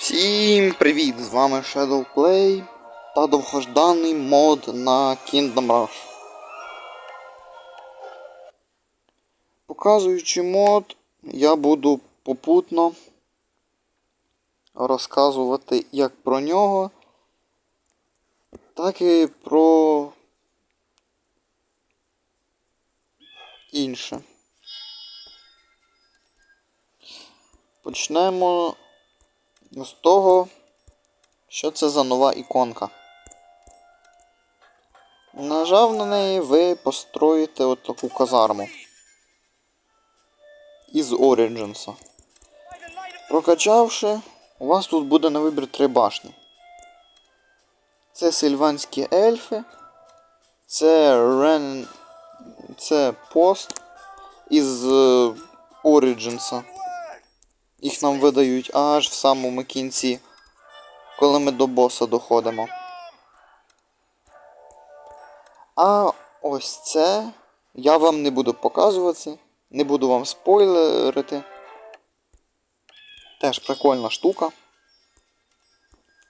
Всім привіт! З вами Shadowplay та довгожданий мод на Kingdom Rush. Показуючи мод, я буду попутно розказувати як про нього, так і про інше. Почнемо з того, що це за нова іконка. Нажав на неї, ви построїте от таку казарму. Із Origins. Прокачавши, у вас тут буде на вибір три башні. Це сильванські ельфи, це Рен. Це пост із е, Origins. Їх нам видають аж в самому кінці, коли ми до боса доходимо. А ось це я вам не буду показувати, не буду вам спойлерити. Теж прикольна штука.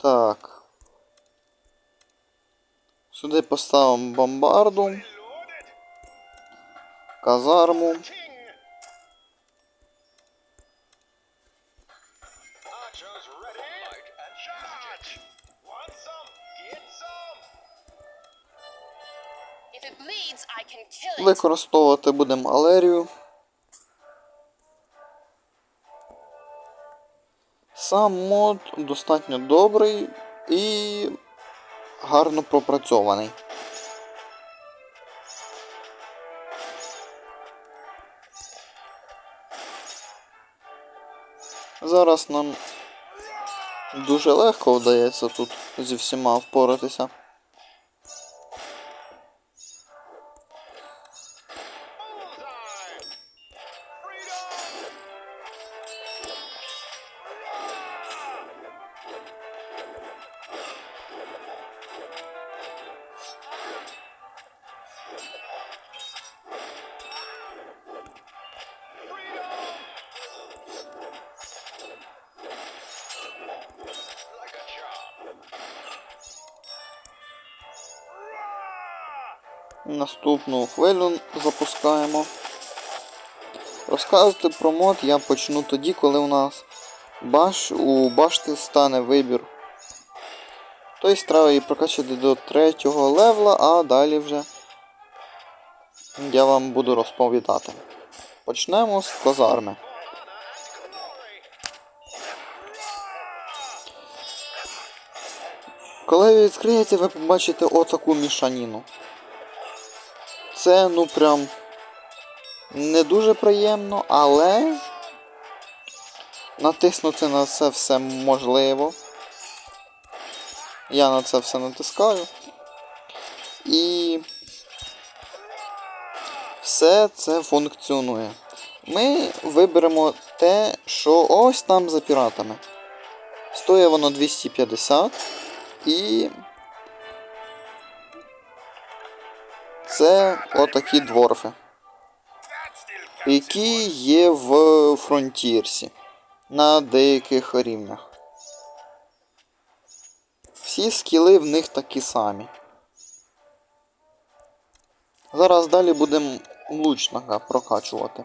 Так. Сюди поставимо бомбарду. Казарму. Використовувати будемо алерію. Сам мод достатньо добрий і гарно пропрацьований. Зараз нам дуже легко вдається тут зі всіма впоратися. Наступну хвилю запускаємо. Розказувати про мод я почну тоді, коли у нас баш, у башти стане вибір. Тобто треба її прокачати до третього левела, а далі вже я вам буду розповідати. Почнемо з казарми. Коли ви відкриєте, ви побачите отаку мішаніну. Це, ну прям не дуже приємно, але натиснути на це все можливо. Я на це все натискаю. І все це функціонує. Ми виберемо те, що ось там за піратами. Стоїть воно 250 і це отакі дворфи, які є в фронтірсі на деяких рівнях. Всі скіли в них такі самі. Зараз далі будемо лучника прокачувати.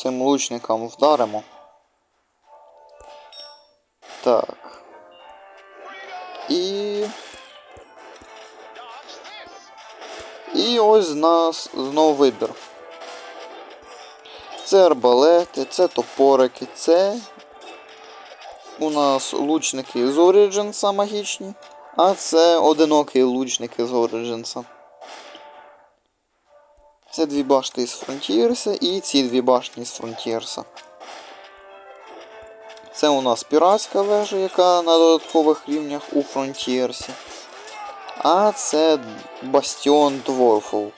Цим лучникам вдаримо. Так. І. І ось в нас знову вибір. Це арбалети, це топорики, це у нас лучники з Origins магічні, а це одинокі лучники з Origins. Це дві башти з Frontiersa і ці дві башні з Frontiersa. Це у нас піратська вежа, яка на додаткових рівнях у Frontiersa. А це Бастіон Дворфул.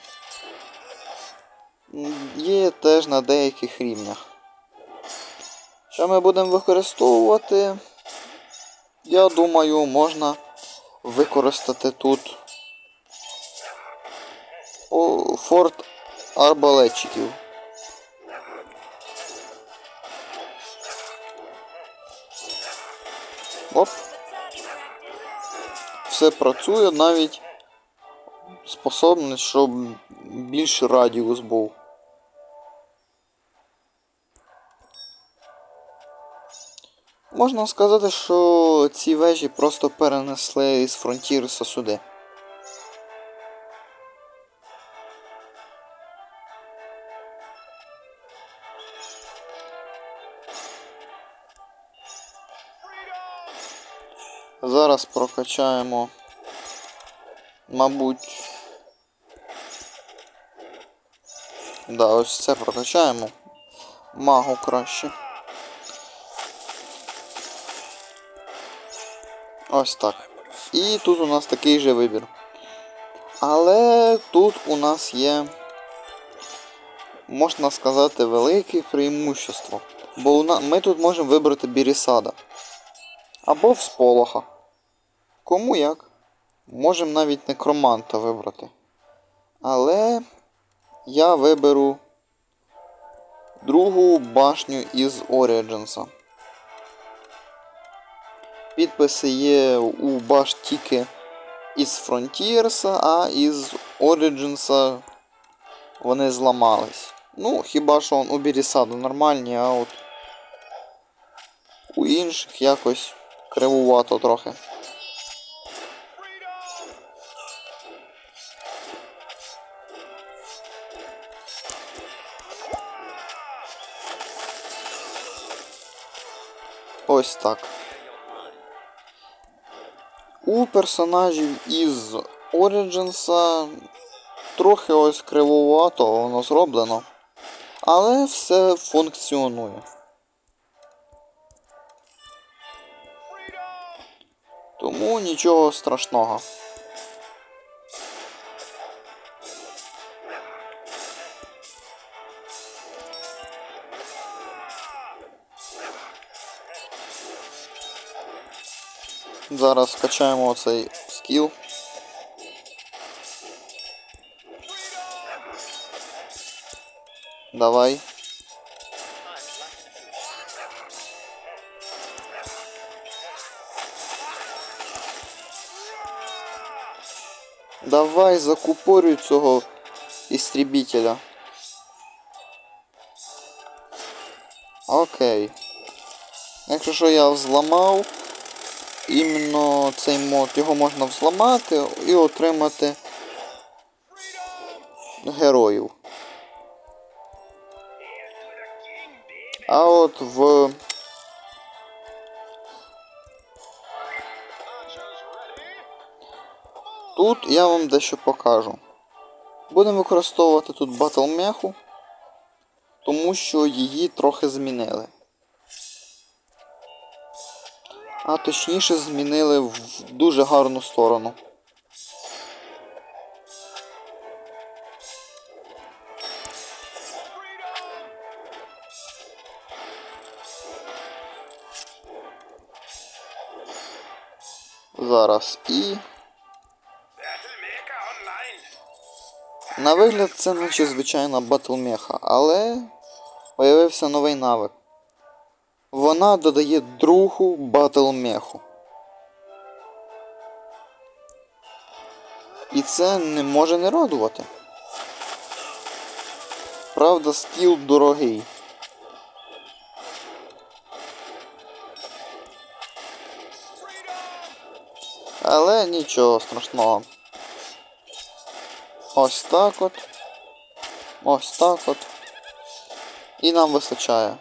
м, є теж на деяких рівнях. Що ми будемо використовувати? Я думаю, можна використати тут форт арбалетчиків. Оп. Все працює навіть способність, щоб більший радіус був. Можна сказати, що ці вежі просто перенесли із фронтірса сюди. Зараз прокачаємо, мабуть. Да, ось це прокачаємо. Магу краще. Ось так. І тут у нас такий же вибір. Але тут у нас є, можна сказати, велике преимущество. Бо ми тут можемо вибрати Бірісада. Або в сполоха. Кому як? Можемо навіть некроманта вибрати. Але я виберу другу башню із Origins. Підписи є у баш тільки із Frontiers, а із Origins вони зламались. Ну, хіба що у Бірісаду нормальні, а от у інших якось кривувато трохи. Ось так. У персонажів із Origins трохи ось кривовато воно зроблено. Але все функціонує. Тому нічого страшного. Зараз качаємо цей скіл. Давай. Давай закупорюй цього істрібітеля. Окей. Якщо що я взламав, іменно цей мод його можна взламати і отримати героїв. А от в Тут я вам дещо покажу. Будемо використовувати тут батлмеху, тому що її трохи змінили. А точніше змінили в дуже гарну сторону. Зараз і. На вигляд це наче звичайна батлмеха, але появився новий навик. Вона додає другу батлмеху. І це не може не радувати. Правда, скіл дорогий. Але нічого страшного. Ось так от. Ось так от. І нам вистачає.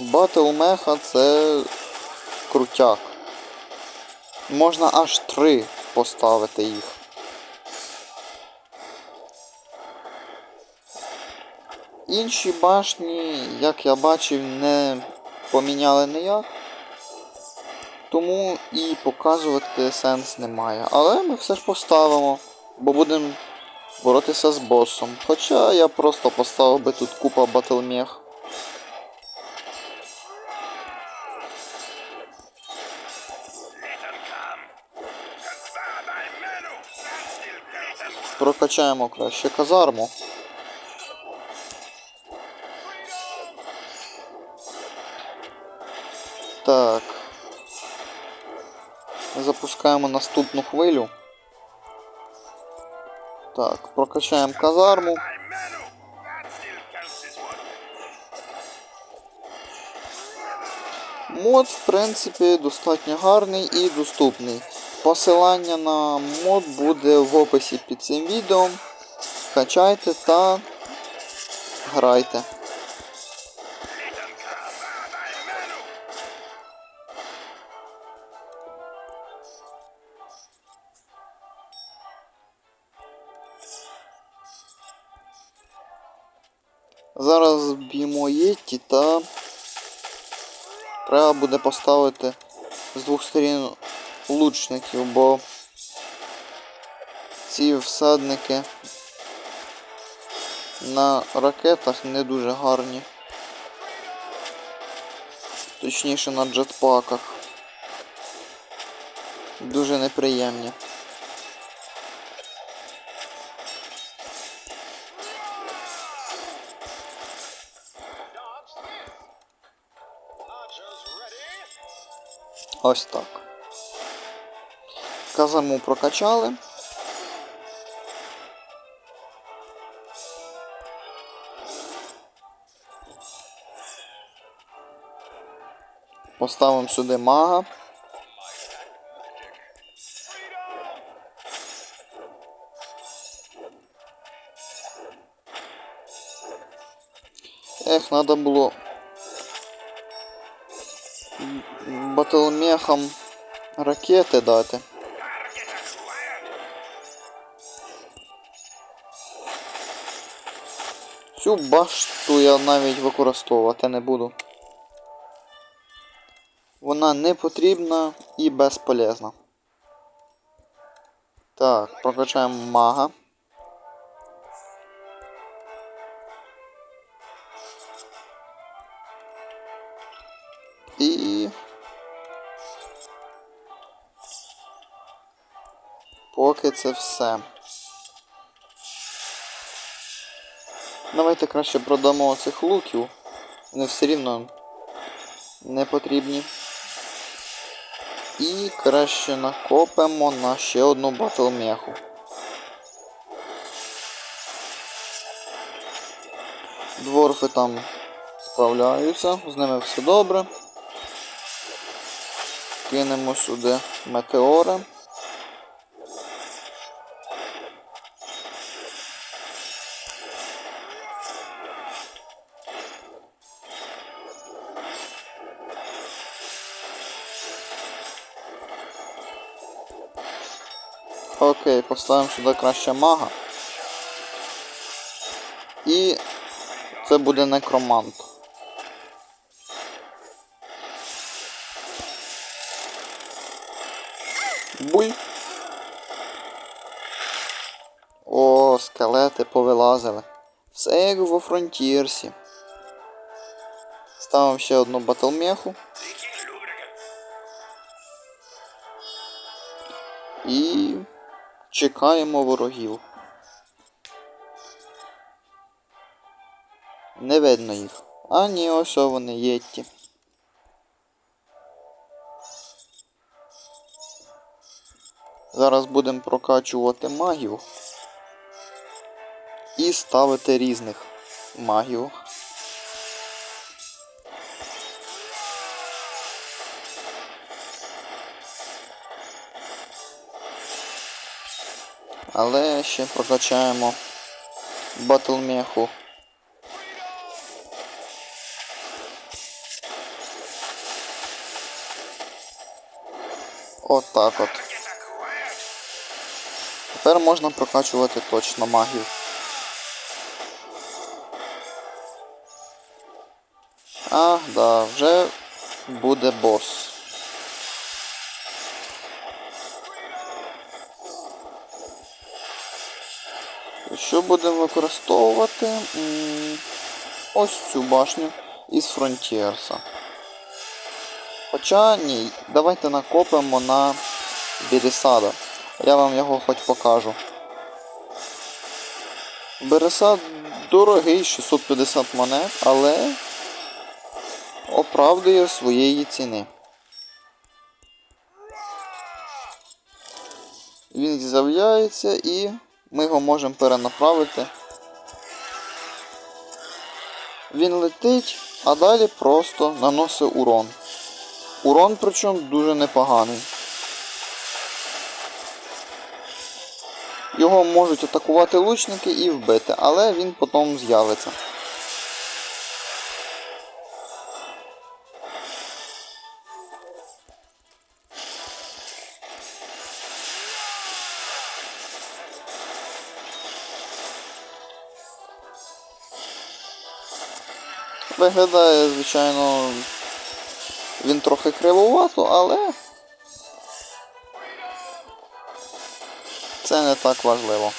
Батл меха це крутяк. Можна аж три поставити їх. Інші башні, як я бачив, не поміняли ніяк. Тому і показувати сенс немає. Але ми все ж поставимо, бо будемо боротися з босом. Хоча я просто поставив би тут купа батлмех. Прокачаємо краще казарму. Так. Запускаємо наступну хвилю. Так, прокачаємо казарму. Мод, в принципі, достатньо гарний і доступний. Посилання на мод буде в описі під цим відео. Качайте та грайте. Зараз б'ємо Єтті та треба буде поставити з двох сторін лучників, бо ці всадники на ракетах не дуже гарні. Точніше на джетпаках. Дуже неприємні. Ось так. Казарму прокачали. Поставимо сюди мага. Ех, надо було батлмехам ракети дати. Цю башту я навіть використовувати не буду. Вона не потрібна і безполезна. Так, прокачаємо мага. І. Поки це все. Давайте краще продамо цих луків. Вони все рівно не потрібні. І краще накопимо на ще одну батлмеху. Дворфи там справляються, з ними все добре. Кинемо сюди метеори. Окей, поставимо сюди краще мага. І це буде некромант. Буй. О, скелети повилазили. Все як во фронтірсі. Ставимо ще одну батлмеху. Чекаємо ворогів. Не видно їх. А ні, ось вони єтті. Зараз будемо прокачувати магів і ставити різних магів. Але ще прокачаємо батлмеху. От так от. Тепер можна прокачувати точно магів. А, да, вже буде бос. Що будемо використовувати? Ось цю башню із Фронтierса. Хоча ні, давайте накопимо на Бересада. Я вам його хоч покажу. Бересад дорогий, 650 монет, але оправдує своєї ціни. Він з'являється і ми його можемо перенаправити. Він летить, а далі просто наносить урон. Урон причому дуже непоганий. Його можуть атакувати лучники і вбити, але він потім з'явиться. Виглядає, звичайно, він трохи кривовато, але це не так важливо.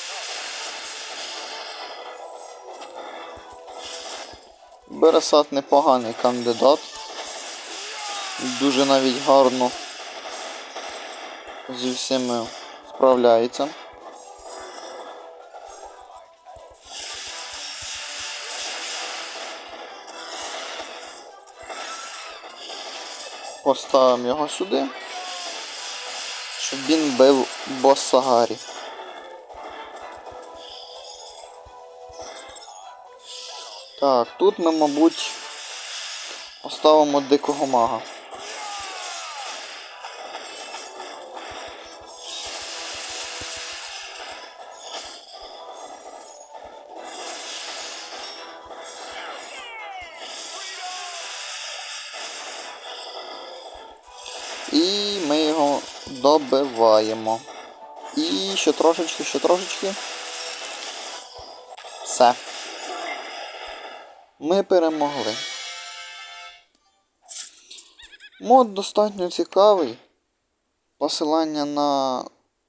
Бересат непоганий кандидат. Дуже навіть гарно зі всіми справляється. Поставимо його сюди, щоб він бив боса Гаррі. Так, тут ми, мабуть, поставимо дикого мага. Добиваємо. І ще трошечки, ще трошечки. Все. Ми перемогли. Мод достатньо цікавий. Посилання на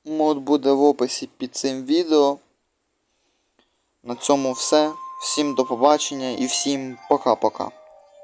мод буде в описі під цим відео. На цьому все. Всім до побачення і всім пока-пока.